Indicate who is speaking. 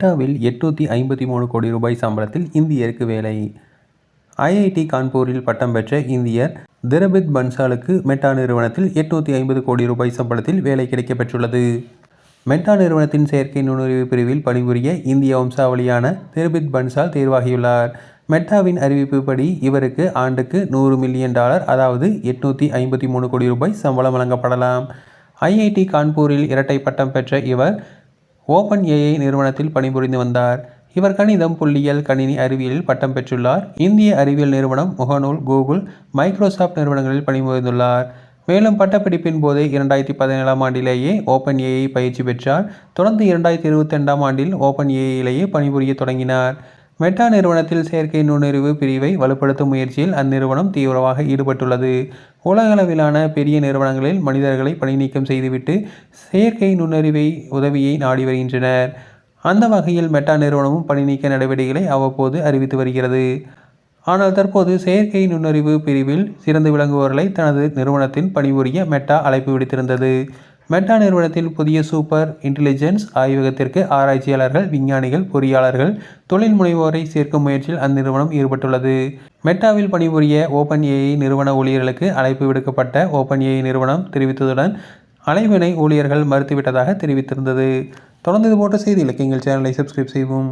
Speaker 1: மெட்டாவில் எட்நூற்றி ஐம்பத்தி மூணு கோடி ரூபாய் சம்பளத்தில் இந்தியருக்கு வேலை. ஐஐடி கான்பூரில் பட்டம் பெற்ற இந்தியர் திரபித் பன்சாலுக்கு மெட்டா நிறுவனத்தில் எட்நூற்றி ஐம்பது கோடி ரூபாய் சம்பளத்தில் வேலை கிடைக்கப் பெற்றுள்ளது மெட்டா நிறுவனத்தின் செயற்கை நுண்ணறிவு பிரிவில் பணிபுரிய இந்திய வம்சாவளியான திரபித் பன்சால் தேர்வாகியுள்ளார். மெட்டாவின் அறிவிப்புப்படி இவருக்கு ஆண்டுக்கு நூறு மில்லியன் டாலர் அதாவது எட்நூற்றி ஐம்பத்தி மூணு கோடி ரூபாய் சம்பளம் வழங்கப்படலாம். ஐஐடி கான்பூரில் இரட்டை பட்டம் பெற்ற இவர் ஓபன் ஏஐ நிறுவனத்தில் பணிபுரிந்து வந்தார். இவர் கணிதம் புள்ளியியல் கணினி அறிவியலில் பட்டம் பெற்றுள்ளார். இந்திய அறிவியல் நிறுவனம் முகநூல் கூகுள் மைக்ரோசாஃப்ட் நிறுவனங்களில் பணிபுரிந்துள்ளார். மேலும் பட்டப்படிப்பின் போது இரண்டாயிரத்தி பதினேழாம் ஆண்டிலேயே ஓபன் ஏஐ பயிற்சி பெற்றார். தொடர்ந்து இரண்டாயிரத்தி இருபத்தி ரெண்டாம் ஆண்டில் ஓபன் ஏஐயிலேயே பணிபுரிய தொடங்கினார். மெட்டா நிறுவனத்தில் செயற்கை நுண்ணறிவு பிரிவை வலுப்படுத்தும் முயற்சியில் அந்நிறுவனம் தீவிரமாக ஈடுபட்டுள்ளது. உலகளவிலான பெரிய நிறுவனங்களில் மனிதர்களை பணிநீக்கம் செய்துவிட்டு செயற்கை நுண்ணறிவை உதவியை நாடி வருகின்றனர். அந்த வகையில் மெட்டா நிறுவனமும் பணிநீக்க நடவடிக்கைகளை அவ்வப்போது அறிவித்து வருகிறது. ஆனால் தற்போது செயற்கை நுண்ணறிவு பிரிவில் சிறந்து விளங்குபவர்களை தனது நிறுவனத்தில் பணிபுரிய மெட்டா அழைப்பு விடுத்திருந்தது. மெட்டா நிறுவனத்தில் புதிய சூப்பர் இன்டெலிஜென்ஸ் ஆய்வகத்திற்கு ஆராய்ச்சியாளர்கள் விஞ்ஞானிகள் பொறியாளர்கள் தொழில் முனைவோரை சேர்க்கும் முயற்சியில் அந்நிறுவனம் ஈடுபட்டுள்ளது. மெட்டாவில் பணிபுரிய ஓபன் ஏஐ நிறுவன ஊழியர்களுக்கு அழைப்பு விடுக்கப்பட்ட ஓபன் ஏஐ நிறுவனம் தெரிவித்ததுடன் அலைவினை ஊழியர்கள் மறுத்துவிட்டதாக தெரிவித்திருந்தது. தொடர்ந்து இது போன்ற செய்திகளுக்கு எங்கள் சேனலை சப்ஸ்கிரைப் செய்வோம்